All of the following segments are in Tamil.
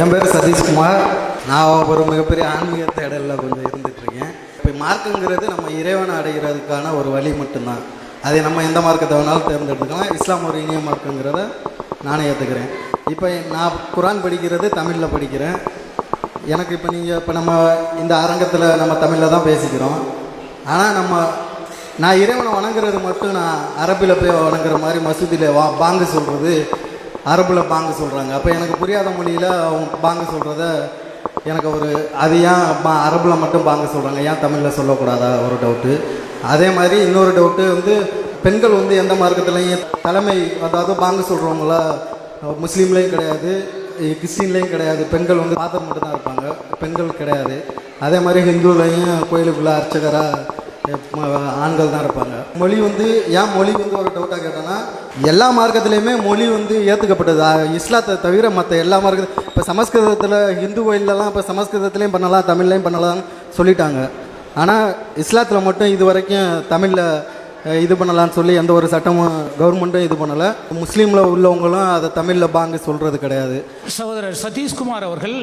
என் பேர் சதீஷ்குமார். நான் ஒரு மிகப்பெரிய ஆன்மீக தேடலில் கொஞ்சம் இருந்துகிட்ருக்கேன் இப்போ மார்க்குங்கிறது நம்ம இறைவனை அடைகிறதுக்கான ஒரு வழி மட்டும்தான். அதை நம்ம எந்த மார்க்கத்தை வேணாலும் தேர்ந்தெடுத்துக்கலாம். இஸ்லாம் ஒரு இனிய மார்க்குங்கிறத நானே ஏற்றுக்கிறேன் இப்போ நான் குரான் படிக்கிறது தமிழில் படிக்கிறேன். எனக்கு இப்போ நீங்கள் இப்போ நம்ம இந்த அரங்கத்தில் நம்ம தமிழில் தான் பேசிக்கிறோம். ஆனால் நம்ம நான் இறைவனை வணங்குறது மட்டும் நான் அரபியில் போய் வணங்குற மாதிரி மசூதியில் வா பாங்கு சொல்கிறது அரபில் பாங்கு சொல்கிறாங்க அப்போ எனக்கு புரியாத மொழியில் அவங்க பாங்கு சொல்கிறத எனக்கு ஒரு அது ஏன் பா அரபில் மட்டும் பாங்க சொல்கிறாங்க ஏன் தமிழில் சொல்லக்கூடாதா? ஒரு டவுட்டு அதே மாதிரி இன்னொரு டவுட்டு வந்து பெண்கள் வந்து எந்த மார்க்கத்துலேயும் தலைமை அதாவது பாங்க சொல்கிறவங்கள முஸ்லீம்லேயும் கிடையாது கிறிஸ்டின்லேயும் கிடையாது. பெண்கள் வந்து பாத்திரம் மட்டும்தான் இருப்பாங்க. பெண்கள் கிடையாது. அதே மாதிரி ஹிந்துலையும் கோயிலுக்குள்ளே அர்ச்சகராக ஆண்கள் தான் இருப்பாங்க. மொழி வந்து ஏன் மொழி வந்து ஒரு டவுட்டாக கேட்டோன்னா எல்லா மார்க்கத்துலேயுமே மொழி வந்து ஏற்றுக்கப்பட்டது இஸ்லாத்தை தவிர மற்ற எல்லா மார்க்க இப்போ சமஸ்கிருதத்தில் ஹிந்து கோயிலெலாம் இப்போ சமஸ்கிருதத்துலேயும் பண்ணலாம் தமிழ்லையும் பண்ணலாம் சொல்லிட்டாங்க. ஆனால் இஸ்லாத்தில் மட்டும் இது வரைக்கும் தமிழில் இது பண்ணலான்னு சொல்லி எந்த ஒரு சட்டமும் கவர்மெண்ட்டும் இது பண்ணலை. முஸ்லீமில் உள்ளவங்களும் அதை தமிழில் பாங்கு சொல்கிறது கிடையாது. சகோதரர் சதீஷ்குமார் அவர்கள்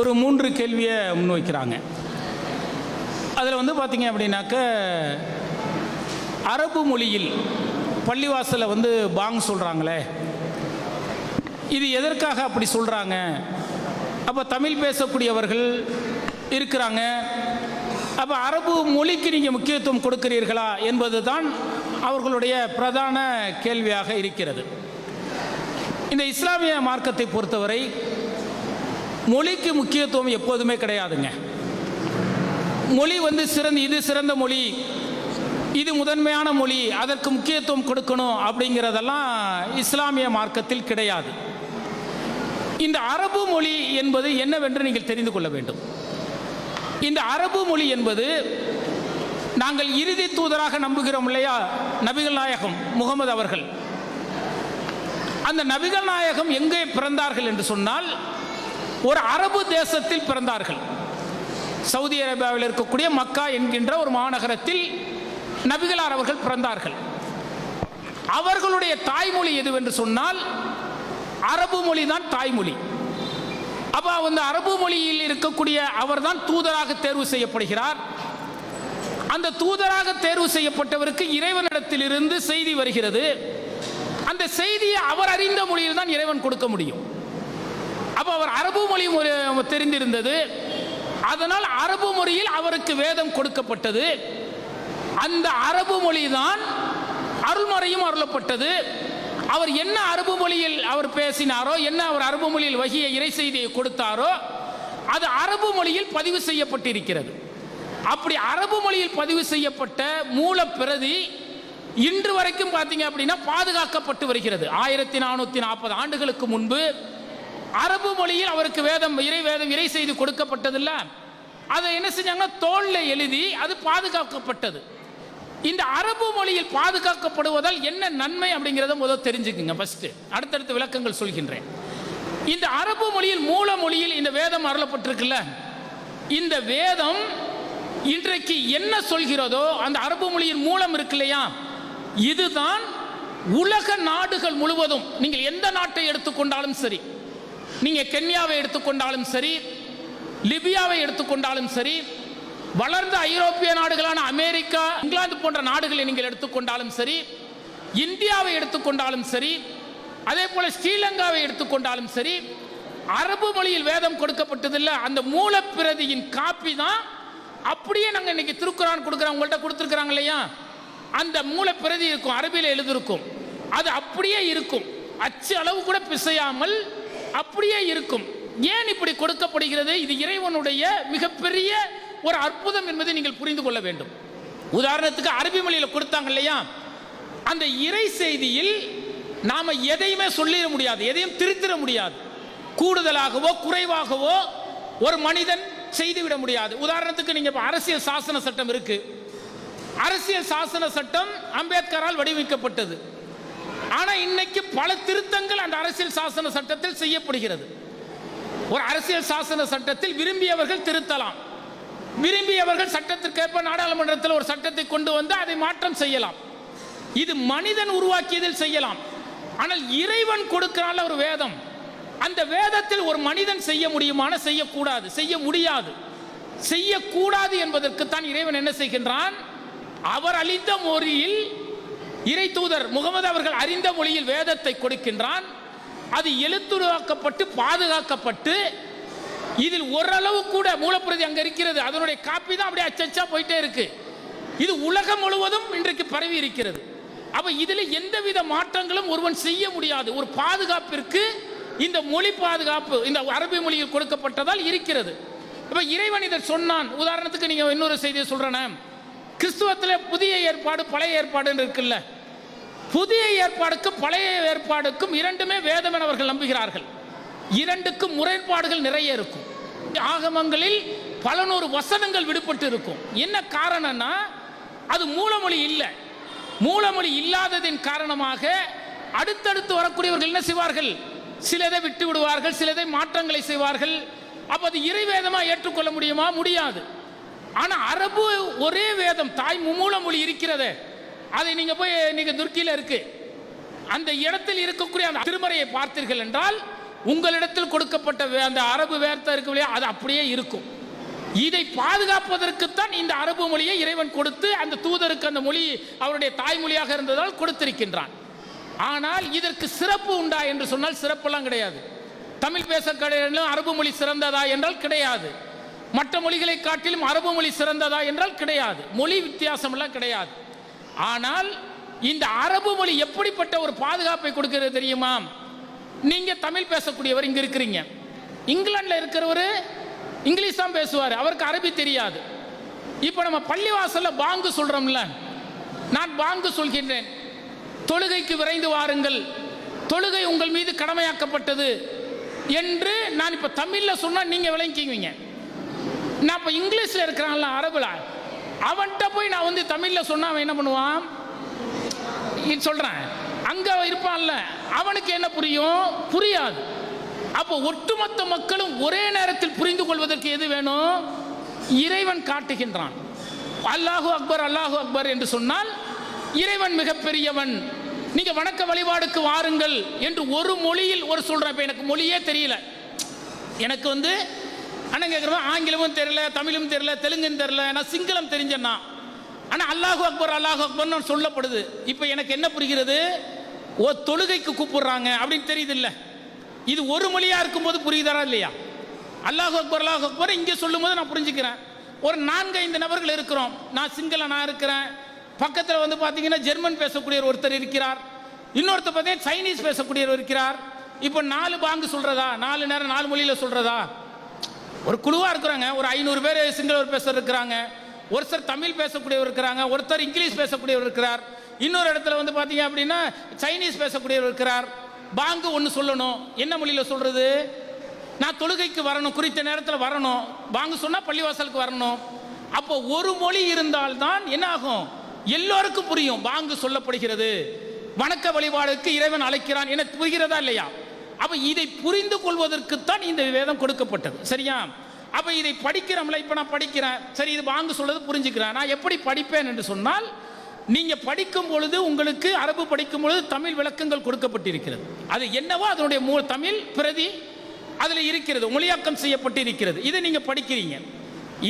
ஒரு மூன்று கேள்வியை முன்வைக்கிறாங்க. அதில் வந்து பார்த்தீங்க அப்படின்னாக்க அரபு மொழியில் பள்ளிவாசலில் வந்து பாங் சொல்கிறாங்களே இது எதற்காக அப்படி சொல்கிறாங்க அப்போ தமிழ் பேசக்கூடியவர்கள் இருக்கிறாங்க. அப்போ அரபு மொழிக்கு நீங்கள் முக்கியத்துவம் கொடுக்கிறீர்களா என்பது தான் அவர்களுடைய பிரதான கேள்வியாக இருக்கிறது. இந்த இஸ்லாமிய மார்க்கத்தை பொறுத்தவரை மொழிக்கு முக்கியத்துவம் எப்போதுமே கிடையாதுங்க. மொழி வந்து சிறந்த இது சிறந்த மொழி இது முதன்மையான மொழி அதற்கு முக்கியத்துவம் கொடுக்கணும் அப்படிங்கிறதெல்லாம் இஸ்லாமிய மார்க்கத்தில் கிடையாது. இந்த அரபு மொழி என்பது என்னவென்று நீங்கள் தெரிந்து கொள்ள வேண்டும். இந்த அரபு மொழி என்பது நாங்கள் இறுதி தூதராக நம்புகிறோம் இல்லையா? நபிகள் நாயகம் முகமது அவர்கள். அந்த நபிகள் நாயகம் எங்கே பிறந்தார்கள் என்று சொன்னால் ஒரு அரபு தேசத்தில் பிறந்தார்கள். சவுதி அரேபியாவில் இருக்கக்கூடிய மக்கா என்கின்ற ஒரு மாநகரத்தில் நபிகளார் அவர்கள் பிறந்தார்கள். அவர்களுடைய தாய்மொழி எதுவென்று சொன்னால் அரபு மொழி தான் தாய்மொழி. அப்போ அந்த அரபு மொழியில் இருக்கக்கூடிய அவர்தான் தூதராக தேர்வு செய்யப்படுகிறார். அந்த தூதராக தேர்வு செய்யப்பட்டவருக்கு இறைவனிடத்திலிருந்து செய்தி வருகிறது. அந்த செய்தியை அவர் அறிந்த மொழியில் தான் இறைவன் கொடுக்க முடியும். அப்போ அவர் அரபு மொழி மொழி- தெரிந்திருந்தது. அதனால் அரபு மொழியில் அவருக்கு வேதம் கொடுக்கப்பட்டது. அந்த அரபு மொழி தான் அருள்மறையும் அருளப்பட்டது. அவர் என்ன அரபு மொழியில் அவர் பேசினாரோ என்ன அவர் அரபு மொழியில் வகிய இறை செய்தியை கொடுத்தாரோ அது அரபு மொழியில் பதிவு செய்யப்பட்டிருக்கிறது. அப்படி அரபு மொழியில் பதிவு செய்யப்பட்ட மூல பிரதி இன்று வரைக்கும் பார்த்தீங்க அப்படின்னா பாதுகாக்கப்பட்டு வருகிறது. ஆயிரத்தி நானூற்றி நாற்பது ஆண்டுகளுக்கு முன்பு அரபு மொழியில் அவருக்கு வேதம் இறை வேதம் இறை செய்தி கொடுக்கப்பட்டதில்ல. அதை என்ன செஞ்சாங்கன்னா தோல்ல எழுதி அது பாதுகாக்கப்பட்டது. இந்த அரபு மொழியில் பாதுகாக்கப்படுவதால் என்ன நன்மை அப்படிங்கிறத முதல் தெரிஞ்சுக்குங்க ஃபஸ்ட்டு அடுத்தடுத்த விளக்கங்கள் சொல்கின்றேன். இந்த அரபு மொழியில் மூல மொழியில் இந்த வேதம் அருளப்பட்டிருக்குல்ல. இந்த வேதம் இன்றைக்கு என்ன சொல்கிறதோ அந்த அரபு மொழியின் மூலம் இருக்கு இல்லையா? இதுதான் உலக நாடுகள் முழுவதும் நீங்கள் எந்த நாட்டை எடுத்துக்கொண்டாலும் சரி நீங்க கென்யாவை எடுத்துக்கொண்டாலும் சரி லிபியாவை எடுத்துக்கொண்டாலும் சரி வளர்ந்த ஐரோப்பிய நாடுகளான அமெரிக்கா இங்கிலாந்து போன்ற நாடுகளை நீங்கள் எடுத்துக்கொண்டாலும் சரி இந்தியாவை எடுத்துக்கொண்டாலும் சரி அதே போல ஸ்ரீலங்காவை எடுத்துக்கொண்டாலும் சரி அரபு மொழியில் வேதம் கொடுக்கப்பட்டதில்ல அந்த மூலப்பிரதியின் காப்பி தான் அப்படியே நாங்கள் இன்னைக்கு திருக்குறான் கொடுக்குறோம் உங்கள்கிட்ட கொடுத்துருக்குறாங்க இல்லையா? அந்த மூலப்பிரதி இருக்கும் அரபியில் எழுதிருக்கும் அது அப்படியே இருக்கும். அச்சு அளவு கூட பிசையாமல் அப்படியே இருக்கும். ஏன் இப்படி கொடுக்கப்படுகிறது? இது இறைவனுடைய மிகப்பெரிய ஒரு அற்புதம் என்பதை நீங்கள் புரிந்து கொள்ள வேண்டும். உதாரணத்துக்கு அரபி மொழியில் கொடுத்தாங்க இல்லையா? அந்த இறை செய்தியில் நாம் எதையுமே சொல்லிட முடியாது எதையும் திருத்திட முடியாது. கூடுதலாகவோ குறைவாகவோ ஒரு மனிதன் செய்துவிட முடியாது. உதாரணத்துக்கு நீங்கள் இப்போ அரசியல் சாசன சட்டம் இருக்கு. அரசியல் சாசன சட்டம் அம்பேத்கரால் வடிவமைக்கப்பட்டது. ஆனால் இன்னைக்கு பல திருத்தங்கள் அந்த அரசியல் சாசன சட்டத்தில் செய்யப்படுகிறது. ஒரு அரசியல் சாசன சட்டத்தில் விரும்பியவர்கள் திருத்தலாம். விரும்பியவர்கள் சட்டத்திற்கேற்ப நாடாளுமன்றத்தில் ஒரு சட்டத்தை கொண்டு வந்து அதை மாற்றம் செய்யலாம். இது மனிதன் உருவாக்கியதில் செய்யலாம். ஆனால் இறைவன் கொடுக்கிறான் ஒரு வேதம். அந்த வேதத்தில் ஒரு மனிதன் செய்ய முடியுமான செய்யக்கூடாது. செய்ய முடியாது. செய்யக்கூடாது என்பதற்குத்தான் இறைவன் என்ன செய்கின்றான்? அவர் அளித்த மொழியில் இறை தூதர் முகமது அவர்கள் அறிந்த மொழியில் வேதத்தை கொடுக்கின்றான். அது எழுத்துருவாக்கப்பட்டு பாதுகாக்கப்பட்டு இதில் ஓரளவு கூட மூலப்பிரதி அங்க இருக்கிறது. அதனுடைய காப்பி தான் அப்படியே அச்சச்சா போயிட்டே இருக்கு. இது உலகம் முழுவதும் இன்றைக்கு பரவி இருக்கிறது. அப்ப இதில் எந்தவித மாற்றங்களும் ஒருவன் செய்ய முடியாது. ஒரு பாதுகாப்பிற்கு இந்த மொழி பாதுகாப்பு இந்த அரபி மொழியில் கொடுக்கப்பட்டதால் இருக்கிறது. இப்ப இறைவன் இதை சொன்னான். உதாரணத்துக்கு நீங்க இன்னொரு செய்தியை சொல்றேனே. கிறிஸ்துவத்தில் புதிய ஏற்பாடு பழைய ஏற்பாடுன்னு இருக்குல்ல. புதிய ஏற்பாடுக்கும் பழைய ஏற்பாடுக்கும் இரண்டுமே வேதம் என அவர்கள் நம்புகிறார்கள். இரண்டுக்கும் முரண்பாடுகள் நிறைய இருக்கும். ஆகமங்களில் பல நூறு வசனங்கள் விடுபட்டு இருக்கும். என்ன காரணம்னா அது மூலமொழி இல்லை. மூலமொழி இல்லாததின் காரணமாக அடுத்தடுத்து வரக்கூடியவர்கள் என்ன செய்வார்கள்? சிலதை விட்டு விடுவார்கள் சிலதை மாற்றங்களை செய்வார்கள். அப்போ அது இறைவேதமா ஏற்றுக்கொள்ள முடியுமா? முடியாது. ஆனால் அரபு ஒரே வேதம் தாய் மூலமொழி இருக்கிறதே. அதை நீங்க போய் நீங்கள் துர்க்கியில இருக்கு. அந்த இடத்தில் இருக்கக்கூடிய அந்த திருமறையை பார்த்தீர்கள் என்றால் உங்களிடத்தில் கொடுக்கப்பட்ட வே- அந்த அரபு வேர்த்த இருக்கு இல்லையா அது அப்படியே இருக்கும். இதை பாதுகாப்பதற்குத்தான் இந்த அரபு மொழியை இறைவன் கொடுத்து அந்த தூதருக்கு அந்த மொழி அவருடைய தாய்மொழியாக இருந்ததால் கொடுத்திருக்கின்றான். ஆனால் இதற்கு சிறப்பு உண்டா என்று சொன்னால் சிறப்பெல்லாம் கிடையாது. தமிழ் பேச கடையிலும் அரபு மொழி சிறந்ததா என்றால் கிடையாது. மற்ற மொழிகளை காட்டிலும் அரபு மொழி சிறந்ததா என்றால் கிடையாது. மொழி வித்தியாசம் எல்லாம் கிடையாது. ஆனால் இந்த அரபு மொழி எப்படிப்பட்ட ஒரு பாதுகாப்பை கொடுக்கிறது தெரியுமா? நீங்க தமிழ் பேசக்கூடியவர் இங்க இருக்கிறீங்க. இங்கிலாந்துல இருக்கிறவர் இங்கிலீஷ் தான் பேசுவார். அவருக்கு அரபி தெரியாது. இப்போ நம்ம பள்ளிவாசல்ல பாங்கு சொல்றோம்ல. நான் பாங்கு சொல்கின்றேன். தொழுகைக்கு விரைந்து வாருங்கள். தொழுகை உங்கள் மீது கடமையாக்கப்பட்டது என்று நான் இப்போ தமிழில் சொன்னால் நீங்கள் விளங்கிக்குவீங்க. நான் இப்போ இங்கிலீஷில் இருக்கிறாங்களா அரபுல. அவன்கிட்ட போய் நான் வந்து தமிழில் சொன்னால் அவன் என்ன பண்ணுவான்? இது சொல்கிறேன் அங்கே இருப்பான்ல. அவனுக்கு என்ன புரியும்? புரியாது. அப்போ ஒட்டுமொத்த மக்களும் ஒரே நேரத்தில் புரிந்து கொள்வதற்கு எது வேணும்? இறைவன் காட்டுகின்றான். அல்லாஹு அக்பர் அல்லாஹு அக்பர் என்று சொன்னால் இறைவன் மிகப்பெரியவன். நீங்க வணக்க வழிபாடுக்கு வாருங்கள் என்று ஒரு மொழியில் ஒரு சொல்றேன். இப்போ எனக்கு மொழியே தெரியல. எனக்கு வந்து அண்ணன் கேட்குறவன் ஆங்கிலமும் தெரியல தமிழும் தெரியல தெலுங்கும் தெரியல நான் சிங்களம் தெரிஞ்சேன்னா. ஆனால் அல்லாஹு அக்பர் அல்லாஹு அக்பர்னு சொல்லப்படுது. இப்போ எனக்கு என்ன புரிகிறது? ஓ தொழுகைக்கு கூப்பிடுறாங்க அப்படின்னு தெரியுது இல்லை இது ஒரு மொழியாக இருக்கும்போது புரியுதாரா இல்லையா? அல்லாஹு அக்பர் அல்லாஹு அக்பர் இங்கே சொல்லும்போது நான் புரிஞ்சுக்கிறேன். ஒரு நான்கு ஐந்து நபர்கள் இருக்கிறோம். நான் சிங்கள நான் இருக்கிறேன். பக்கத்தில் வந்து பார்த்தீங்கன்னா ஜெர்மன் பேசக்கூடிய ஒருத்தர் இருக்கிறார். இன்னொருத்தர் பார்த்தீங்கன்னா சைனீஸ் பேசக்கூடியவர் இருக்கிறார். இப்போ நாலு பாங்கு சொல்கிறதா நாலு நேரம் நாலு மொழியில் சொல்கிறதா ஒரு குழுவா இருக்கிறாங்க. ஒரு ஐநூறு பேர் சிங்களவர் பேசுற இருக்கிறாங்க. ஒருத்தர் தமிழ் பேசக்கூடியவர் இருக்கிறாங்க. ஒருத்தர் இங்கிலீஷ் பேசக்கூடியவர் இருக்கிறார். இன்னொரு இடத்துல வந்து பார்த்தீங்க அப்படின்னா சைனீஸ் பேசக்கூடியவர் இருக்கிறார். பாங்கு ஒன்று சொல்லணும். என்ன மொழியில் சொல்றது? நான் தொழுகைக்கு வரணும். குறித்த நேரத்தில் வரணும். பாங்கு சொன்னால் பள்ளிவாசலுக்கு வரணும். அப்போ ஒரு மொழி இருந்தால்தான் என்ன ஆகும்? எல்லோருக்கும் புரியும். பாங்கு சொல்லப்படுகிறது. வணக்க வழிபாடுக்கு இறைவன் அழைக்கிறான். என புரிகிறதா இல்லையா? அப்போ இதை புரிந்து கொள்வதற்குத்தான் இந்த வேதம் கொடுக்கப்பட்டது. சரியா? அப்போ இதை படிக்கிறோம்ல இப்போ நான் படிக்கிறேன். சரி இது வாங்க சொல்றது புரிஞ்சுக்கிறேன். நான் எப்படி படிப்பேன் என்று சொன்னால் நீங்கள் படிக்கும் பொழுது உங்களுக்கு அரபு படிக்கும் பொழுது தமிழ் விளக்கங்கள் கொடுக்கப்பட்டிருக்கிறது. அது என்னவோ அதனுடைய மூ தமிழ் பிரதி அதில் இருக்கிறது மொழியாக்கம் செய்யப்பட்டு இருக்கிறது இதை நீங்கள் படிக்கிறீங்க.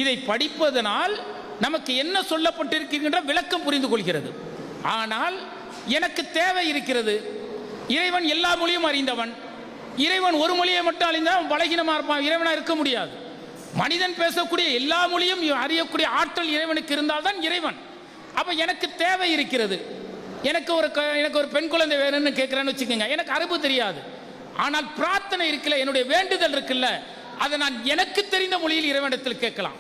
இதை படிப்பதனால் நமக்கு என்ன சொல்லப்பட்டிருக்கின்ற விளக்கம் புரிந்து கொள்கிறது. ஆனால் எனக்கு தேவை இருக்கிறது. இறைவன் எல்லா மொழியும் அறிந்தவன். இறைவன் ஒரு மொழியை மட்டும் அழிந்தால் அவன் இருப்பான் இறைவனாக இருக்க முடியாது. மனிதன் பேசக்கூடிய எல்லா மொழியும் அறியக்கூடிய ஆற்றல் இறைவனுக்கு இருந்தால்தான் இறைவன். அப்போ எனக்கு தேவை இருக்கிறது. எனக்கு ஒரு க- எனக்கு ஒரு பெண் குழந்தை வேணும்னு கேட்குறேன்னு வச்சுக்கோங்க. எனக்கு அரபு தெரியாது. ஆனால் பிரார்த்தனை இருக்குல்ல என்னுடைய வேண்டுதல் இருக்குல்ல அதை நான் எனக்கு தெரிந்த மொழியில் இறைவனிடத்தில் கேட்கலாம்.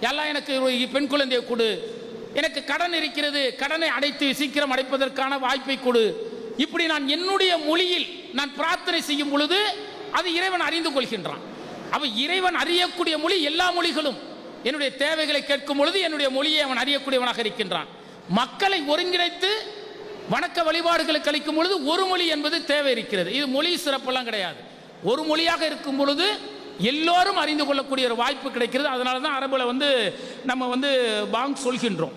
எல்லாம் எனக்கு பெண் குழந்தையை கொடு எனக்கு கடன் இருக்கிறது கடனை அடைத்து சீக்கிரம் அடைப்பதற்கான வாய்ப்பை கொடு இப்படி நான் என்னுடைய மொழியில் நான் பிரார்த்தனை செய்யும் பொழுது அது இறைவன் அறிந்து கொள்கின்றான். அவ இறைவன் அறியக்கூடிய மொழி எல்லா மொழிகளும். என்னுடைய தேவைகளை கேட்கும் பொழுது என்னுடைய மொழியை அவன் அறியக்கூடியவனாக இருக்கின்றான். மக்களை ஒருங்கிணைத்து வணக்க வழிபாடுகளுக்கு அளிக்கும் பொழுது ஒரு மொழி என்பது தேவை இருக்கிறது. இது மொழி சிறப்பெல்லாம் கிடையாது. ஒரு மொழியாக இருக்கும் பொழுது எல்லோரும் அறிந்து கொள்ளக்கூடிய ஒரு வாய்ப்பு கிடைக்கிறது. அதனால தான் அரபுல வந்து நம்ம வந்து பாங் சொல்கின்றோம்.